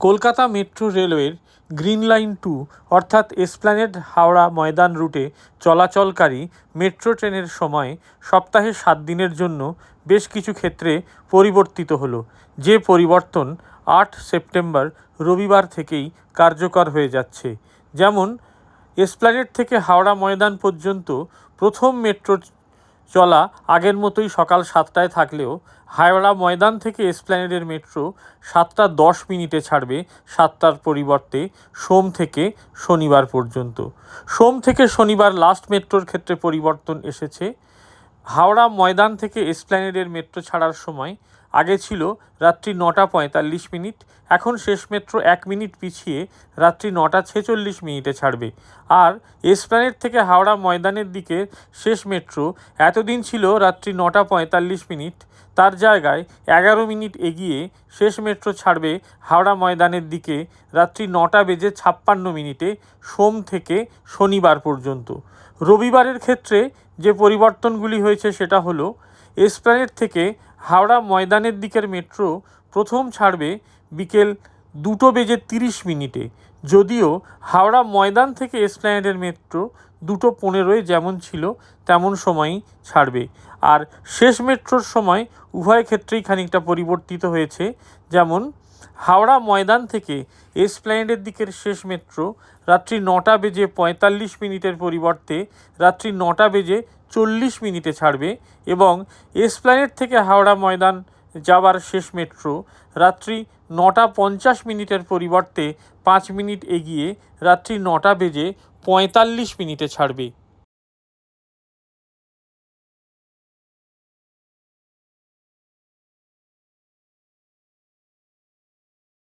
Kolkata metro রেলওয়ের green line two, অর্থাৎ Esplanade Howrah Maidan রুটে চলাচলকারী মেট্রো ট্রেনের সময় সপ্তাহে সাত দিনের জন্য বেশ কিছু ক্ষেত্রে পরিবর্তিত হলো। যে পরিবর্তন আট সেপ্টেম্বর রবিবার থেকেই কার্যকর হয়ে যাচ্ছে। যেমন, এসপ্ল্যানেড থেকে হাওড়া ময়দান পর্যন্ত প্রথম মেট্রো চলা আগের মতোই সকাল সাতটায় থাকলেও হাওড়া ময়দান থেকে এসপ্ল্যানেডের মেট্রো সাতটা দশ মিনিটে ছাড়বে সাতটার পরিবর্তে সোম থেকে শনিবার পর্যন্ত। সোম থেকে শনিবার লাস্ট মেট্রোর ক্ষেত্রে পরিবর্তন এসেছে। হাওড়া ময়দান থেকে এসপ্ল্যানেডের মেট্রো ছাড়ার সময় আগে ছিল রাত্রি নটা পঁয়তাল্লিশ মিনিট, এখন শেষ মেট্রো এক মিনিট পিছিয়ে রাত্রি নটা ছেচল্লিশ মিনিটে ছাড়বে। আর এসপ্ল্যানেড থেকে হাওড়া ময়দানের দিকে শেষ মেট্রো এতদিন ছিল রাত্রি নটা পঁয়তাল্লিশ মিনিট, তার জায়গায় এগারো মিনিট এগিয়ে শেষ মেট্রো ছাড়বে হাওড়া ময়দানের দিকে রাত্রি নটা বেজে ছাপ্পান্ন মিনিটে সোম থেকে শনিবার পর্যন্ত। রবিবারের ক্ষেত্রে যে পরিবর্তনগুলি হয়েছে সেটা হলো এসপ্ল্যানেড থেকে হাওড়া ময়দানের দিকের মেট্রো প্রথম ছাড়বে বিকেল দুটো বেজে তিরিশ মিনিটে। যদিও হাওড়া ময়দান থেকে এসপ্ল্যানেডের মেট্রো দুটো পনেরোয় যেমন ছিল, তেমন সময়ই ছাড়বে। আর শেষ মেট্রোর সময় উভয় ক্ষেত্রেই খানিকটা পরিবর্তিত হয়েছে। যেমন হাওড়া ময়দান থেকে এসপ্ল্যানেডের দিকের শেষ মেট্রো, রাত্রি নটা বেজে পঁয়তাল্লিশ মিনিটের পরিবর্তে রাত্রি নটা বেজে চল্লিশ মিনিটে ছাড়বে এবং এসপ্ল্যানেড থেকে হাওড়া ময়দান যাবার শেষ মেট্রো, রাত্রি নটা পঞ্চাশ মিনিটের পরিবর্তে পাঁচ মিনিট এগিয়ে রাত্রি নটা বেজে পঁয়তাল্লিশ মিনিটে ছাড়বে।